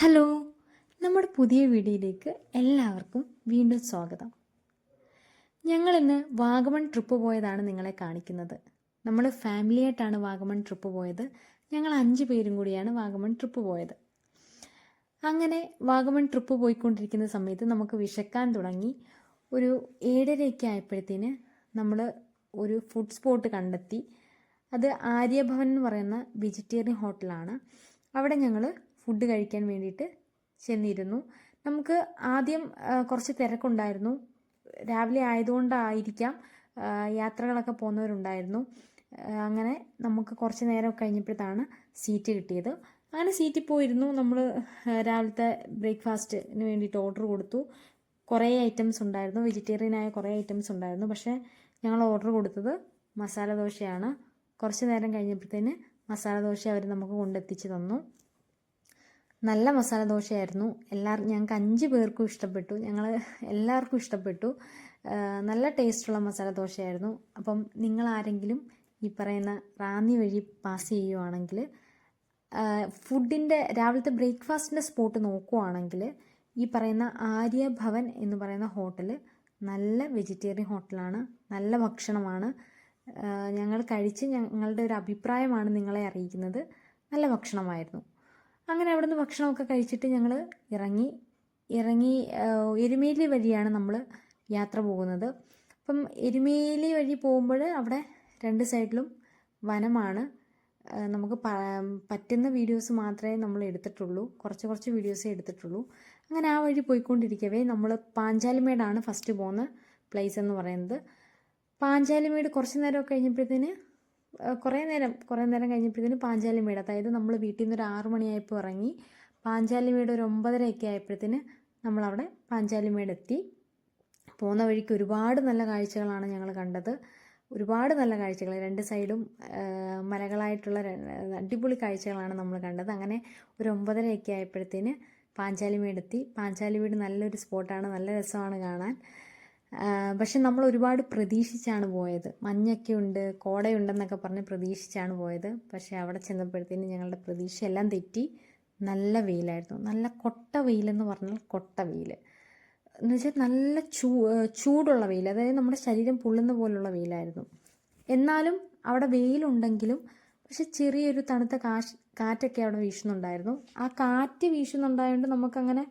Hello നമ്മുടെ പുതിയ വീഡിയോയിലേക്ക് എല്ലാവർക്കും വീണ്ടും സ്വാഗതം. ഞങ്ങളിന്ന് വാഗമൺ ട്രിപ്പ് പോയതാണ് നിങ്ങളെ കാണിക്കുന്നത്. നമ്മൾ ഫാമിലിയായിട്ടാണ് വാഗമൺ ട്രിപ്പ് പോയത്. ഞങ്ങൾ അഞ്ച് പേരും കൂടിയാണ് വാഗമൺ ട്രിപ്പ് പോയത്. അങ്ങനെ വാഗമൺ ട്രിപ്പ് പോയിക്കൊണ്ടിരിക്കുന്ന സമയത്ത് നമുക്ക് വിശക്കാൻ തുടങ്ങി. ഒരു ഏഴരയൊക്കെ ആയപ്പോഴത്തേന് നമ്മൾ ഒരു ഫുഡ് സ്പോട്ട് കണ്ടെത്തി. അത് ആര്യഭവൻ എന്ന് പറയുന്ന വെജിറ്റേറിയൻ ഹോട്ടലാണ് അവിടെ ഞങ്ങൾ ഫുഡ് കഴിക്കാൻ വേണ്ടിയിട്ട് ചെന്നിരുന്നു. നമുക്ക് ആദ്യം കുറച്ച് തിരക്കുണ്ടായിരുന്നു. രാവിലെ ആയതുകൊണ്ടായിരിക്കാം യാത്രകളൊക്കെ പോകുന്നവരുണ്ടായിരുന്നു. അങ്ങനെ നമുക്ക് കുറച്ച് നേരം കഴിഞ്ഞപ്പോഴത്താണ് സീറ്റ് കിട്ടിയത്. അങ്ങനെ സീറ്റിൽ പോയിരുന്നു. നമ്മൾ രാവിലത്തെ ബ്രേക്ക്ഫാസ്റ്റിന് വേണ്ടിയിട്ട് ഓർഡർ കൊടുത്തു. കുറേ ഐറ്റംസ് ഉണ്ടായിരുന്നു. വെജിറ്റേറിയൻ ആയ കുറേ ഐറ്റംസ് ഉണ്ടായിരുന്നു. പക്ഷേ ഞങ്ങൾ ഓർഡർ കൊടുത്തത് മസാല ദോശയാണ്. കുറച്ച് നേരം കഴിഞ്ഞപ്പോഴത്തേന് മസാല ദോശ അവർ നമുക്ക് കൊണ്ടെത്തിച്ച് തന്നു. നല്ല മസാല ദോശയായിരുന്നു. എല്ലാവർക്കും ഞങ്ങൾക്ക് അഞ്ച് പേർക്കും ഇഷ്ടപ്പെട്ടു. ഞങ്ങൾ എല്ലാവർക്കും ഇഷ്ടപ്പെട്ടു. നല്ല ടേസ്റ്റുള്ള മസാല ദോശയായിരുന്നു. അപ്പം നിങ്ങൾ ആരെങ്കിലും ഈ പറയുന്ന റാന്നി വഴി പാസ് ചെയ്യുവാണെങ്കിൽ ഫുഡിന്റെ രാവിലത്തെ ബ്രേക്ക്ഫാസ്റ്റിന്റെ സ്പോട്ട് നോക്കുവാണെങ്കിൽ ഈ പറയുന്ന ആര്യ ഭവൻ എന്ന് പറയുന്ന ഹോട്ടൽ നല്ല വെജിറ്റേറിയൻ ഹോട്ടലാണ്. നല്ല ഭക്ഷണമാണ്. ഞങ്ങൾ കഴിച്ച് ഞങ്ങളുടെ ഒരു അഭിപ്രായമാണ് നിങ്ങളെ അറിയിക്കുന്നത്. നല്ല ഭക്ഷണമായിരുന്നു. അങ്ങനെ അവിടുന്ന് ഭക്ഷണമൊക്കെ കഴിച്ചിട്ട് ഞങ്ങൾ ഇറങ്ങി ഇറങ്ങി എരുമേലി വഴിയാണ് നമ്മൾ യാത്ര പോകുന്നത്. അപ്പം എരുമേലി വഴി പോകുമ്പോൾ അവിടെ രണ്ട് സൈഡിലും വനമാണ്. നമുക്ക് പറ്റുന്ന വീഡിയോസ് മാത്രമേ നമ്മൾ എടുത്തിട്ടുള്ളൂ. കുറച്ച് കുറച്ച് വീഡിയോസേ എടുത്തിട്ടുള്ളൂ. അങ്ങനെ ആ വഴി പോയിക്കൊണ്ടിരിക്കവേ നമ്മൾ പാഞ്ചാലിമേടാണ് ഫസ്റ്റ് പോകുന്ന പ്ലേസ് എന്ന് പറയുന്നത്. പാഞ്ചാലിമേട് കുറച്ച് നേരമൊക്കെ കഴിഞ്ഞപ്പോഴത്തേന് കുറേ നേരം കുറേ നേരം കഴിഞ്ഞപ്പോഴത്തേനും പാഞ്ചാലി വീട് അതായത് നമ്മൾ വീട്ടിൽ നിന്ന് ഒരു ആറു മണിയായപ്പോൾ ഇറങ്ങി പാഞ്ചാലി വീട് ഒരു ഒമ്പതരയൊക്കെ ആയപ്പോഴത്തേന് നമ്മളവിടെ പാഞ്ചാലി വീട് എത്തി പോകുന്ന വഴിക്ക് ഒരുപാട് നല്ല കാഴ്ചകളാണ് ഞങ്ങൾ കണ്ടത്. ഒരുപാട് നല്ല കാഴ്ചകൾ രണ്ട് സൈഡും മലകളായിട്ടുള്ള അടിപൊളി കാഴ്ചകളാണ് നമ്മൾ കണ്ടത്. അങ്ങനെ ഒരു ഒമ്പതരയൊക്കെ ആയപ്പോഴത്തേന് പാഞ്ചാലി വീടെത്തി പാഞ്ചാലി വീട് നല്ലൊരു സ്പോട്ടാണ്. നല്ല രസമാണ് കാണാൻ. പക്ഷെ നമ്മൾ ഒരുപാട് പ്രതീക്ഷിച്ചാണ് പോയത്. മഞ്ഞൊക്കെ ഉണ്ട് കോടയുണ്ടെന്നൊക്കെ പറഞ്ഞ് പ്രതീക്ഷിച്ചാണ് പോയത്. പക്ഷെ അവിടെ ചെന്നപ്പോഴത്തേന് ഞങ്ങളുടെ പ്രതീക്ഷയെല്ലാം തെറ്റി. നല്ല വെയിലായിരുന്നു. നല്ല കൊട്ട വെയിലെന്ന് പറഞ്ഞാൽ കൊട്ട വെയിൽ എന്ന് വെച്ചാൽ നല്ല ചൂ ചൂടുള്ള വെയിൽ അതായത് നമ്മുടെ ശരീരം പൊള്ളുന്ന പോലുള്ള വെയിലായിരുന്നു. എന്നാലും അവിടെ വെയിലുണ്ടെങ്കിലും പക്ഷെ ചെറിയൊരു തണുത്ത കാശ് കാറ്റൊക്കെ അവിടെ വീശുന്നുണ്ടായിരുന്നു. ആ കാറ്റ് വീശുന്നുണ്ടായതുകൊണ്ട് നമുക്കങ്ങനെ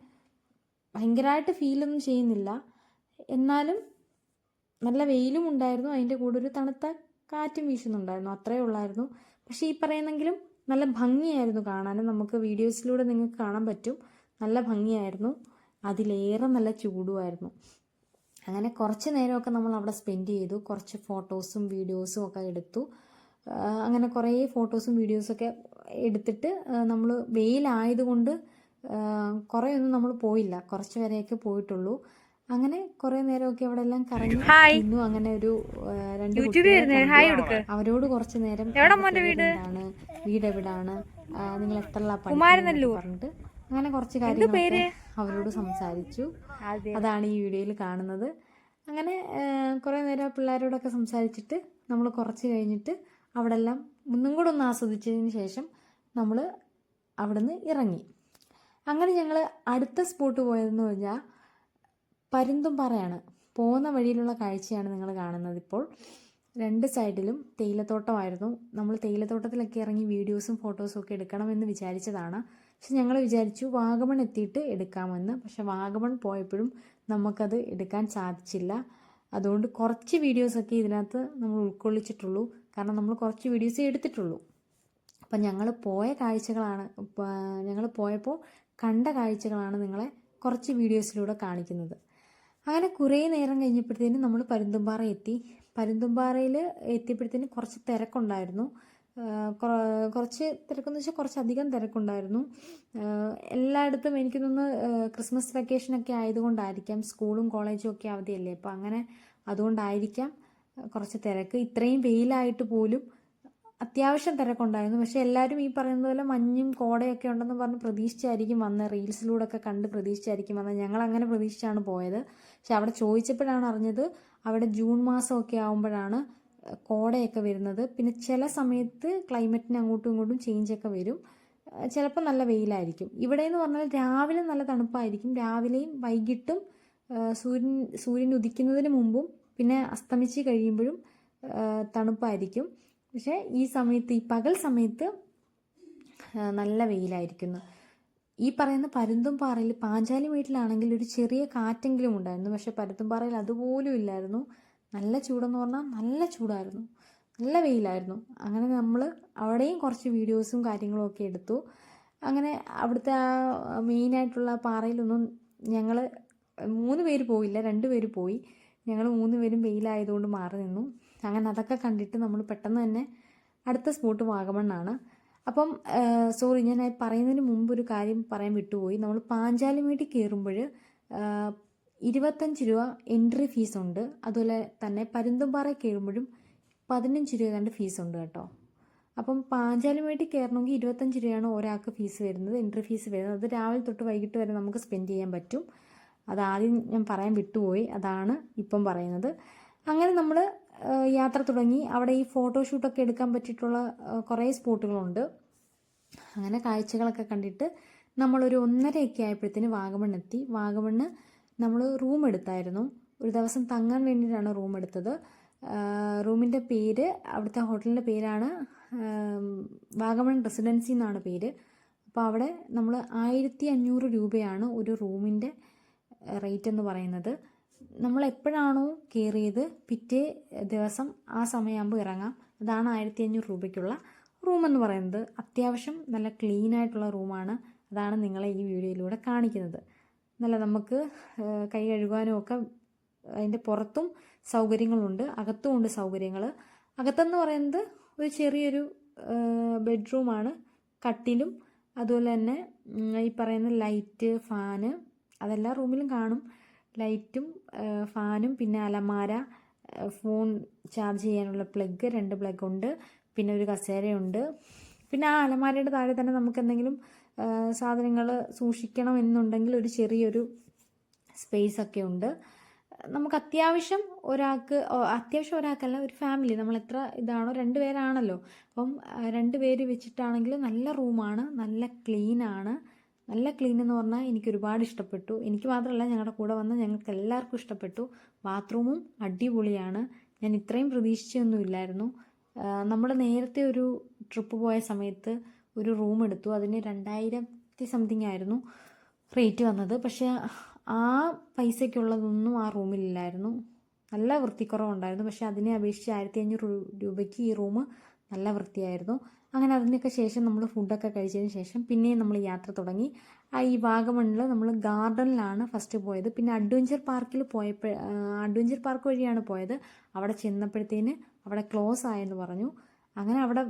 ഭയങ്കരമായിട്ട് ഫീലൊന്നും ചെയ്യുന്നില്ല. എന്നാലും നല്ല വെയിലും ഉണ്ടായിരുന്നു. അതിന്റെ കൂടെ ഒരു തണുത്ത കാറ്റും വീശുന്നുണ്ടായിരുന്നു. അത്രയേ ഉള്ളായിരുന്നു. പക്ഷേ ഈ പറയുന്നെങ്കിലും നല്ല ഭംഗിയായിരുന്നു കാണാനും. നമുക്ക് വീഡിയോസിലൂടെ നിങ്ങൾക്ക് കാണാൻ പറ്റും. നല്ല ഭംഗിയായിരുന്നു. അതിലേറെ നല്ല ചൂടുമായിരുന്നു. അങ്ങനെ കുറച്ച് നേരമൊക്കെ നമ്മൾ അവിടെ സ്പെൻഡ് ചെയ്തു. കുറച്ച് ഫോട്ടോസും വീഡിയോസും ഒക്കെ എടുത്തു. അങ്ങനെ കുറേ ഫോട്ടോസും വീഡിയോസൊക്കെ എടുത്തിട്ട് നമ്മൾ വെയിലായതുകൊണ്ട് കുറേ ഒന്നും നമ്മൾ പോയില്ല. കുറച്ച് വരെയൊക്കെ പോയിട്ടുള്ളൂ. അങ്ങനെ കുറേ നേരമൊക്കെ അവിടെ എല്ലാം കറങ്ങി ഇന്നും അങ്ങനെ ഒരു രണ്ട്. അവരോട് കുറച്ച് നേരം വീടാണ് വീട്? എവിടാണ് നിങ്ങൾ എത്രല്ല പറഞ്ഞിട്ട് അങ്ങനെ കുറച്ച് കാര്യങ്ങൾ അവരോട് സംസാരിച്ചു. അതാണ് ഈ വീഡിയോയിൽ കാണുന്നത്. അങ്ങനെ കുറേ നേരം പിള്ളേരോടൊക്കെ സംസാരിച്ചിട്ട് നമ്മൾ കുറച്ച് കഴിഞ്ഞിട്ട് അവിടെ എല്ലാം ഒന്നും കൂടെ ഒന്ന് ആസ്വദിച്ചതിന് ശേഷം നമ്മൾ അവിടുന്ന് ഇറങ്ങി. അങ്ങനെ ഞങ്ങൾ അടുത്ത സ്പോട്ട് പോയതെന്ന് പറഞ്ഞാൽ പരുന്തുംപാറയാണ് പോകുന്ന വഴിയിലുള്ള കാഴ്ചയാണ് നിങ്ങൾ കാണുന്നത് ഇപ്പോൾ. രണ്ട് സൈഡിലും തേയിലത്തോട്ടമായിരുന്നു. നമ്മൾ തേയിലത്തോട്ടത്തിലൊക്കെ ഇറങ്ങി വീഡിയോസും ഫോട്ടോസും ഒക്കെ എടുക്കണമെന്ന് വിചാരിച്ചതാണ്. പക്ഷെ ഞങ്ങൾ വിചാരിച്ചു വാഗമൺ എത്തിയിട്ട് എടുക്കാമെന്ന്. പക്ഷെ വാഗമൺ പോയപ്പോഴും നമുക്കത് എടുക്കാൻ സാധിച്ചില്ല. അതുകൊണ്ട് കുറച്ച് വീഡിയോസൊക്കെ ഇതിനകത്ത് നമ്മൾ ഉൾക്കൊള്ളിച്ചിട്ടുള്ളൂ. കാരണം നമ്മൾ കുറച്ച് വീഡിയോസ് എടുത്തിട്ടുള്ളൂ. അപ്പം ഞങ്ങൾ പോയ കാഴ്ചകളാണ് ഞങ്ങൾ പോയപ്പോൾ കണ്ട കാഴ്ചകളാണ് നിങ്ങളെ കുറച്ച് വീഡിയോസിലൂടെ കാണിക്കുന്നത്. അങ്ങനെ കുറേ നേരം കഴിഞ്ഞപ്പോഴത്തേനും നമ്മൾ പരുന്തുംപാറ എത്തി. പരുന്തുംപാറയിൽ എത്തിയപ്പോഴത്തേനും കുറച്ച് തിരക്കുണ്ടായിരുന്നു. കുറച്ച് തിരക്കെന്ന് വെച്ചാൽ കുറച്ചധികം തിരക്കുണ്ടായിരുന്നു. എല്ലായിടത്തും എനിക്ക് തോന്നുന്നു ക്രിസ്മസ് വെക്കേഷനൊക്കെ ആയതുകൊണ്ടായിരിക്കാം. സ്കൂളും കോളേജും ഒക്കെ അവധിയല്ലേ? അപ്പോൾ അങ്ങനെ അതുകൊണ്ടായിരിക്കാം കുറച്ച് തിരക്ക്. ഇത്രയും വെയിലായിട്ട് പോലും അത്യാവശ്യം തിരക്കുണ്ടായിരുന്നു. പക്ഷെ എല്ലാവരും ഈ പറയുന്നത് പോലെ മഞ്ഞും കോടയൊക്കെ ഉണ്ടെന്ന് പറഞ്ഞ് പ്രതീക്ഷിച്ചായിരിക്കും വന്നത് റീൽസിലൂടെ ഒക്കെ കണ്ട് പ്രതീക്ഷിച്ചായിരിക്കും വന്നത് ഞങ്ങൾ അങ്ങനെ പ്രതീക്ഷിച്ചാണ് പോയത്. പക്ഷെ അവിടെ ചോദിച്ചപ്പോഴാണ് അറിഞ്ഞത് അവിടെ ജൂൺ മാസമൊക്കെ ആകുമ്പോഴാണ് കോടയൊക്കെ വരുന്നത്. പിന്നെ ചില സമയത്ത് ക്ലൈമറ്റിന് അങ്ങോട്ടും ഇങ്ങോട്ടും ചേഞ്ച് ഒക്കെ വരും ചിലപ്പോൾ നല്ല വെയിലായിരിക്കും. ഇവിടെ എന്ന് പറഞ്ഞാൽ രാവിലെ നല്ല തണുപ്പായിരിക്കും. രാവിലെയും വൈകിട്ടും സൂര്യൻ സൂര്യൻ ഉദിക്കുന്നതിന് മുമ്പും പിന്നെ അസ്തമിച്ച് കഴിയുമ്പോഴും തണുപ്പായിരിക്കും. പക്ഷേ ഈ സമയത്ത് ഈ പകൽ സമയത്ത് നല്ല വെയിലായിരിക്കുന്നു. ഈ പറയുന്ന പരുന്തുംപാറയിൽ പാഞ്ചാലി വീട്ടിലാണെങ്കിൽ ഒരു ചെറിയ കാറ്റെങ്കിലും ഉണ്ടായിരുന്നു. പക്ഷെ പരുന്തുംപാറയിൽ അതുപോലും ഇല്ലായിരുന്നു. നല്ല ചൂടെന്ന് പറഞ്ഞാൽ നല്ല ചൂടായിരുന്നു. നല്ല വെയിലായിരുന്നു. അങ്ങനെ നമ്മൾ അവിടെയും കുറച്ച് വീഡിയോസും കാര്യങ്ങളും ഒക്കെ എടുത്തു. അങ്ങനെ അവിടുത്തെ ആ മെയിനായിട്ടുള്ള പാറയിലൊന്നും ഞങ്ങൾ മൂന്ന് പേര് പോയില്ല രണ്ട് പേര് പോയി. ഞങ്ങൾ മൂന്ന് പേരും വെയിലായതുകൊണ്ട് മാറി നിന്നു. അങ്ങനെ അതൊക്കെ കണ്ടിട്ട് നമ്മൾ പെട്ടെന്ന് തന്നെ അടുത്ത സ്പോട്ട് വാഗമണ്ണാണ്. അപ്പം സോറി ഞാൻ പറയുന്നതിന് മുമ്പ് ഒരു കാര്യം പറയാൻ വിട്ടുപോയി. നമ്മൾ പാഞ്ചാലിമേട്ടിൽ കയറുമ്പോൾ ഇരുപത്തഞ്ച് രൂപ എൻട്രി ഫീസ് ഉണ്ട് അതുപോലെ തന്നെ പരുന്തുംപാറ കയറുമ്പോഴും പതിനഞ്ച് രൂപ ഏതാണ്ട് ഫീസ് ഉണ്ട് കേട്ടോ. അപ്പം പാഞ്ചാലിമേട്ടിൽ കയറണമെങ്കിൽ ഇരുപത്തഞ്ച് രൂപയാണ് ഒരാൾക്ക് ഫീസ് വരുന്നത് എൻട്രി ഫീസ് വരുന്നത്. അത് രാവിലെ തൊട്ട് വൈകിട്ട് വരെ നമുക്ക് സ്പെൻഡ് ചെയ്യാൻ പറ്റും. അതാദ്യം ഞാൻ പറയാൻ വിട്ടുപോയി. അതാണ് ഇപ്പം പറയുന്നത്. അങ്ങനെ നമ്മൾ യാത്ര തുടങ്ങി. അവിടെ ഈ ഫോട്ടോഷൂട്ടൊക്കെ എടുക്കാൻ പറ്റിയിട്ടുള്ള കുറേ സ്പോട്ടുകളുണ്ട്. അങ്ങനെ കാഴ്ചകളൊക്കെ കണ്ടിട്ട് നമ്മളൊരു ഒന്നരയൊക്കെ ആയപ്പോഴത്തേന് വാഗമൺ എത്തി. വാഗമണ്ണ് നമ്മൾ റൂം എടുത്തായിരുന്നു. ഒരു ദിവസം തങ്ങാൻ വേണ്ടിയിട്ടാണ് റൂം എടുത്തത്. റൂമിന്റെ പേര് അവിടുത്തെ ഹോട്ടലിന്റെ പേരാണ് വാഗമൺ റെസിഡൻസി എന്നാണ് പേര്. അപ്പോൾ അവിടെ നമ്മൾ ആയിരത്തി അഞ്ഞൂറ് രൂപയാണ് ഒരു റൂമിന്റെ റേറ്റ് എന്ന് പറയുന്നത്. നമ്മൾ എപ്പോഴാണോ കയറിയത് പിറ്റേ ദിവസം ആ സമയമാകുമ്പോൾ ഇറങ്ങാം. അതാണ് ആയിരത്തി അഞ്ഞൂറ് രൂപയ്ക്കുള്ള റൂം എന്ന് പറയുന്നത്. അത്യാവശ്യം നല്ല ക്ലീൻ ആയിട്ടുള്ള റൂമാണ് അതാണ് നിങ്ങളെ ഈ വീഡിയോയിലൂടെ കാണിക്കുന്നത്. നല്ല നമുക്ക് കൈ കഴുകാനും ഒക്കെ അതിന്റെ പുറത്തും സൗകര്യങ്ങളുണ്ട്. അകത്തും ഉണ്ട് സൗകര്യങ്ങൾ. അകത്തെന്ന് പറയുന്നത് ഒരു ചെറിയൊരു ബെഡ്റൂമാണ് കട്ടിലും അതുപോലെ തന്നെ ഈ പറയുന്ന ലൈറ്റ് ഫാന് അതെല്ലാ റൂമിലും കാണും. ലൈറ്റും ഫാനും പിന്നെ അലമാര ഫോൺ ചാർജ് ചെയ്യാനുള്ള പ്ലഗ് രണ്ട് പ്ലഗ് ഉണ്ട് പിന്നെ ഒരു കസേരയുണ്ട്. പിന്നെ ആ അലമാരയുടെ താഴെ തന്നെ നമുക്ക് എന്തെങ്കിലും സാധനങ്ങൾ സൂക്ഷിക്കണം എന്നുണ്ടെങ്കിൽ ഒരു ചെറിയൊരു സ്പേസ് ഒക്കെ ഉണ്ട്. നമുക്ക് അത്യാവശ്യം ഒരാൾക്ക് അത്യാവശ്യം ഒരാൾക്കല്ല ഒരു ഫാമിലി. നമ്മൾ എത്ര ഇതാണോ രണ്ട് പേരാണല്ലോ. അപ്പം രണ്ട് പേര് വെച്ചിട്ടാണെങ്കിൽ നല്ല റൂമാണ് നല്ല ക്ലീനാണ്. നല്ല ക്ലീൻ എന്ന് പറഞ്ഞാൽ എനിക്ക് ഒരുപാട് ഇഷ്ടപ്പെട്ടു. എനിക്ക് മാത്രമല്ല ഞങ്ങളുടെ കൂടെ വന്ന ഞങ്ങൾക്ക് എല്ലാവർക്കും ഇഷ്ടപ്പെട്ടു. ബാത്റൂമും അടിപൊളിയാണ്. ഞാൻ ഇത്രയും പ്രതീക്ഷിച്ചൊന്നുമില്ലായിരുന്നു നമ്മൾ നേരത്തെ ഒരു ട്രിപ്പ് പോയ സമയത്ത് ഒരു റൂം എടുത്തു. അതിന് രണ്ടായിരത്തി സംതിങ് ആയിരുന്നു റേറ്റ് വന്നത്. പക്ഷേ ആ പൈസയ്ക്കുള്ളതൊന്നും ആ റൂമിലില്ലായിരുന്നു നല്ല വൃത്തിക്കുറവുണ്ടായിരുന്നു. പക്ഷേ അതിനെ അപേക്ഷിച്ച് ആയിരത്തി അഞ്ഞൂറ് രൂപയ്ക്ക് ഈ റൂം നല്ല വൃത്തിയായിരുന്നു. അങ്ങനെ അതിനൊക്കെ ശേഷം നമ്മൾ ഫുഡൊക്കെ കഴിച്ചതിന് ശേഷം പിന്നെയും നമ്മൾ യാത്ര തുടങ്ങി. ഈ വാഗമണ്ണിൽ നമ്മൾ ഗാർഡനിലാണ് ഫസ്റ്റ് പോയത്. പിന്നെ അഡ്വഞ്ചർ പാർക്കിൽ പോയപ്പോൾ അഡ്വഞ്ചർ പാർക്ക് വഴിയാണ് പോയത്. അവിടെ ചെന്നപ്പോഴത്തേന് അവിടെ ക്ലോസ് ആയെന്ന് പറഞ്ഞു. അങ്ങനെ അവിടെ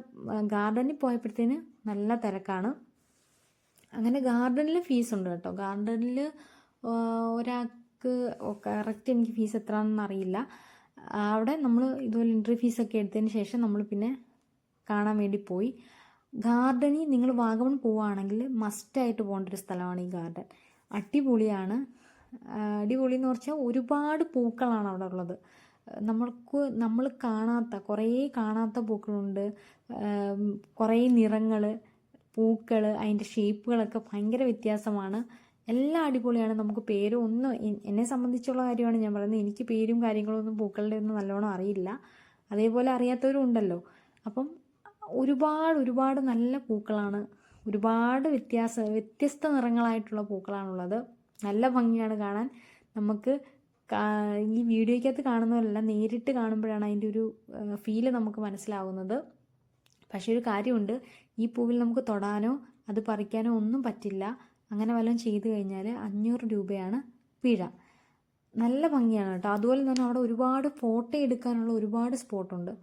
ഗാർഡനിൽ പോയപ്പോഴത്തേന് നല്ല തിരക്കാണ്. അങ്ങനെ ഗാർഡനിൽ ഫീസ് ഉണ്ട് കേട്ടോ. ഗാർഡനിൽ ഒരാൾക്ക് കറക്റ്റ് എനിക്ക് ഫീസ് എത്രയാണെന്ന് അറിയില്ല. അവിടെ നമ്മൾ ഇതുപോലെ എൻട്രി ഫീസൊക്കെ എടുത്തതിന് ശേഷം നമ്മൾ പിന്നെ കാണാൻ വേണ്ടി പോയി. ഗാർഡനിൽ നിങ്ങൾ വാഗമൺ പോവുകയാണെങ്കിൽ മസ്റ്റായിട്ട് പോകേണ്ട ഒരു സ്ഥലമാണ് ഈ ഗാർഡൻ. അടിപൊളിയാണ്. അടിപൊളി എന്ന് പറഞ്ഞാൽ ഒരുപാട് പൂക്കളാണ് അവിടെ ഉള്ളത്. നമ്മൾക്ക് നമ്മൾ കാണാത്ത കുറേ കാണാത്ത പൂക്കളുണ്ട്. കുറേ നിറങ്ങൾ പൂക്കൾ അതിന്റെ ഷേപ്പുകളൊക്കെ ഭയങ്കര വ്യത്യാസമാണ്. എല്ലാം അടിപൊളിയാണ്. നമുക്ക് പേരും ഒന്നും എന്നെ സംബന്ധിച്ചുള്ള കാര്യമാണ് ഞാൻ പറയുന്നത്. എനിക്ക് പേരും കാര്യങ്ങളൊന്നും പൂക്കളുടെ ഒന്നും നല്ലോണം അറിയില്ല. അതേപോലെ അറിയാത്തവരും ഉണ്ടല്ലോ. അപ്പം ഒരുപാട് ഒരുപാട് നല്ല പൂക്കളാണ്. ഒരുപാട് വ്യത്യാസ വ്യത്യസ്ത നിറങ്ങളായിട്ടുള്ള പൂക്കളാണുള്ളത്. നല്ല ഭംഗിയാണ് കാണാൻ. നമുക്ക് ഈ വീഡിയോയ്ക്കകത്ത് കാണുന്നതല്ല നേരിട്ട് കാണുമ്പോഴാണ് അതിന്റെ ഒരു ഫീൽ നമുക്ക് മനസ്സിലാവുന്നത്. പക്ഷേ ഒരു കാര്യമുണ്ട്. ഈ പൂവിൽ നമുക്ക് തൊടാനോ അത് പറിക്കാനോ ഒന്നും പറ്റില്ല. അങ്ങനെ വല്ലതും ചെയ്തു കഴിഞ്ഞാൽ അഞ്ഞൂറ് രൂപയാണ് പിഴ. നല്ല ഭംഗിയാണ് കേട്ടോ. അതുപോലെ തന്നെ അവിടെ ഒരുപാട് ഫോട്ടോ എടുക്കാനുള്ള ഒരുപാട് സ്പോട്ടുണ്ട്.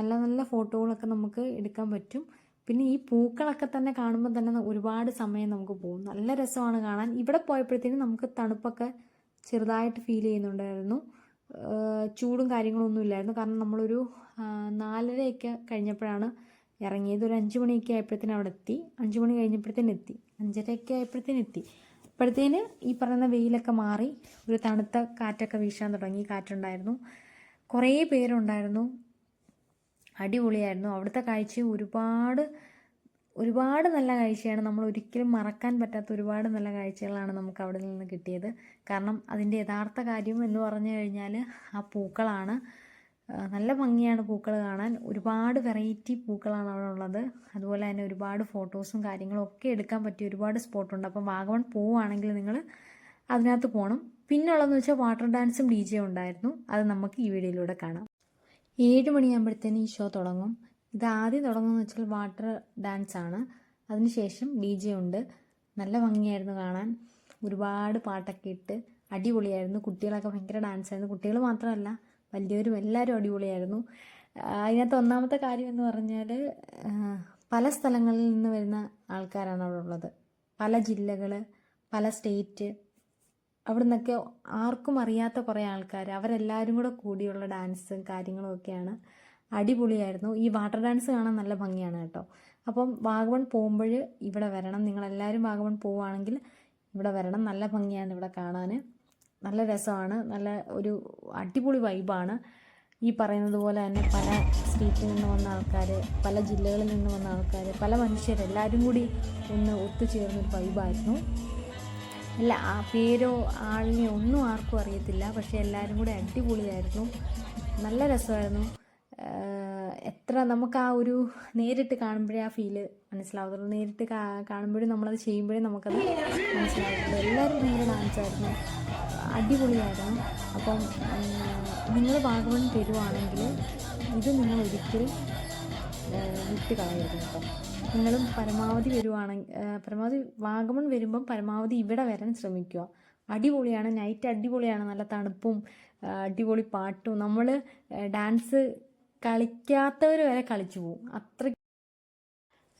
നല്ല നല്ല ഫോട്ടോകളൊക്കെ നമുക്ക് എടുക്കാൻ പറ്റും. പിന്നെ ഈ പൂക്കളൊക്കെ തന്നെ കാണുമ്പോൾ തന്നെ ഒരുപാട് സമയം നമുക്ക് പോകും. നല്ല രസമാണ് കാണാൻ. ഇവിടെ പോയപ്പോഴത്തേനും നമുക്ക് തണുപ്പൊക്കെ ചെറുതായിട്ട് ഫീൽ ചെയ്യുന്നുണ്ടായിരുന്നു. ചൂടും കാര്യങ്ങളൊന്നും ഇല്ലായിരുന്നു. കാരണം നമ്മളൊരു നാലരയൊക്കെ കഴിഞ്ഞപ്പോഴാണ് ഇറങ്ങിയത്. ഒരു അഞ്ച് മണിയൊക്കെ ആയപ്പോഴത്തേനും അവിടെ എത്തി. അഞ്ച് മണി കഴിഞ്ഞപ്പോഴത്തേനും എത്തി. അഞ്ചരയൊക്കെ ആയപ്പോഴത്തേനും എത്തി. അപ്പോഴത്തേന് ഈ പറയുന്ന വെയിലൊക്കെ മാറി ഒരു തണുത്ത കാറ്റൊക്കെ വീശാൻ തുടങ്ങി. കാറ്റുണ്ടായിരുന്നു. കുറേ പേരുണ്ടായിരുന്നു. അടിപൊളിയായിരുന്നു. അവിടുത്തെ കാഴ്ച ഒരുപാട് ഒരുപാട് നല്ല കാഴ്ചയാണ്. നമ്മൾ ഒരിക്കലും മറക്കാൻ പറ്റാത്ത ഒരുപാട് നല്ല കാഴ്ചകളാണ് നമുക്ക് അവിടെ നിന്ന് കിട്ടിയത്. കാരണം അതിന്റെ യഥാർത്ഥ കാര്യം എന്ന് പറഞ്ഞു കഴിഞ്ഞാൽ ആ പൂക്കളാണ്. നല്ല ഭംഗിയാണ് പൂക്കൾ കാണാൻ. ഒരുപാട് വെറൈറ്റി പൂക്കളാണ് അവിടെ ഉള്ളത്. അതുപോലെ തന്നെ ഒരുപാട് ഫോട്ടോസും കാര്യങ്ങളും ഒക്കെ എടുക്കാൻ പറ്റിയ ഒരുപാട് സ്പോട്ടുണ്ട്. അപ്പം വാഗവൺ പോവുകയാണെങ്കിൽ നിങ്ങൾ അതിനകത്ത് പോകണം. പിന്നെ ഉള്ളതെന്ന് വെച്ചാൽ വാട്ടർ ഡാൻസും ഡി ജെ ഉണ്ടായിരുന്നു. അത് നമുക്ക് ഈ വീഡിയോയിലൂടെ കാണാം. ഏഴ് മണിയാകുമ്പോഴത്തേന് ഈ ഷോ തുടങ്ങും. ഇത് ആദ്യം തുടങ്ങുമെന്ന് വെച്ചാൽ വാട്ടർ ഡാൻസ് ആണ്. അതിനുശേഷം ഡി ജെ ഉണ്ട്. നല്ല ഭംഗിയായിരുന്നു കാണാൻ. ഒരുപാട് പാട്ടൊക്കെ ഇട്ട് അടിപൊളിയായിരുന്നു. കുട്ടികളൊക്കെ ഭയങ്കര ഡാൻസ് ആയിരുന്നു കുട്ടികൾ മാത്രമല്ല വലിയവരും എല്ലാവരും അടിപൊളിയായിരുന്നു. അതിനകത്ത് ഒന്നാമത്തെ കാര്യം എന്ന് പറഞ്ഞാൽ പല സ്ഥലങ്ങളിൽ നിന്ന് വരുന്ന ആൾക്കാരാണ് അവിടെ ഉള്ളത്. പല ജില്ലകൾ പല സ്റ്റേറ്റ് അവിടെ നിന്നൊക്കെ ആർക്കും അറിയാത്ത കുറേ ആൾക്കാർ അവരെല്ലാവരും കൂടെ കൂടിയുള്ള ഡാൻസും കാര്യങ്ങളും ഒക്കെയാണ്. അടിപൊളിയായിരുന്നു. ഈ വാട്ടർ ഡാൻസ് കാണാൻ നല്ല ഭംഗിയാണ് കേട്ടോ. അപ്പം വാഗമൺ പോകുമ്പോൾ ഇവിടെ വരണം. നിങ്ങളെല്ലാവരും വാഗമൺ പോവുകയാണെങ്കിൽ ഇവിടെ വരണം. നല്ല ഭംഗിയാണ് ഇവിടെ കാണാൻ നല്ല രസമാണ്. നല്ല ഒരു അടിപൊളി വൈബാണ്. ഈ പറയുന്നത് പോലെ തന്നെ പല സ്റ്റേറ്റിൽ നിന്ന് വന്ന ആൾക്കാർ പല ജില്ലകളിൽ നിന്ന് വന്ന ആൾക്കാർ പല മനുഷ്യരെല്ലാവരും കൂടി ഒന്ന് ഒത്തുചേർന്നൊരു വൈബായിരുന്നു. അല്ല ആ പേരോ ആളിനെ ഒന്നും ആർക്കും അറിയത്തില്ല. പക്ഷെ എല്ലാവരും കൂടെ അടിപൊളിയായിരുന്നു. നല്ല രസമായിരുന്നു. എത്ര നമുക്ക് ആ ഒരു നേരിട്ട് കാണുമ്പോഴേ ആ ഫീൽ മനസ്സിലാവത്തുള്ളൂ. നേരിട്ട് കാണുമ്പോഴും നമ്മളത് ചെയ്യുമ്പോഴേ നമുക്കത് മനസ്സിലാവത്തുള്ളൂ. എല്ലാവരും ഭയങ്കര ഡാൻസായിരുന്നു അടിപൊളിയായിരുന്നു. അപ്പം നിങ്ങൾ വാഗമൺ തരുവാണെങ്കിൽ ഇത് നിങ്ങൾ ഒരിക്കലും വിട്ട് കളയരുത് കേട്ടോ. നിങ്ങളും പരമാവധി വരുവാണെങ്കിൽ പരമാവധി വാഗമൺ വരുമ്പം പരമാവധി ഇവിടെ വരാൻ ശ്രമിക്കുക. അടിപൊളിയാണ് നൈറ്റ് അടിപൊളിയാണ് നല്ല തണുപ്പും അടിപൊളി പാട്ടും. നമ്മൾ ഡാൻസ് കളിക്കാത്തവർ വരെ കളിച്ചു പോകും. അത്ര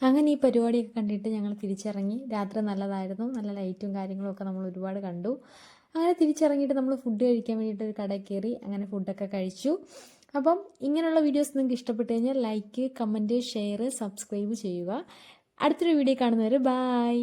അങ്ങനെ ഈ പരിപാടിയൊക്കെ കണ്ടിട്ട് ഞങ്ങൾ തിരിച്ചിറങ്ങി. രാത്രി നല്ലതായിരുന്നു. നല്ല ലൈറ്റും കാര്യങ്ങളും ഒക്കെ നമ്മൾ ഒരുപാട് കണ്ടു. അങ്ങനെ തിരിച്ചിറങ്ങിയിട്ട് നമ്മൾ ഫുഡ് കഴിക്കാൻ വേണ്ടിയിട്ട് ഒരു കടയിൽ കയറി അങ്ങനെ ഫുഡൊക്കെ കഴിച്ചു. അപ്പം ഇങ്ങനെയുള്ള വീഡിയോസ് നിങ്ങൾക്ക് ഇഷ്ടപ്പെട്ട് കഴിഞ്ഞാൽ ലൈക്ക് കമന്റ് ഷെയർ സബ്സ്ക്രൈബ് ചെയ്യുക. അടുത്തൊരു വീഡിയോ കാണുന്നവർ ബായ്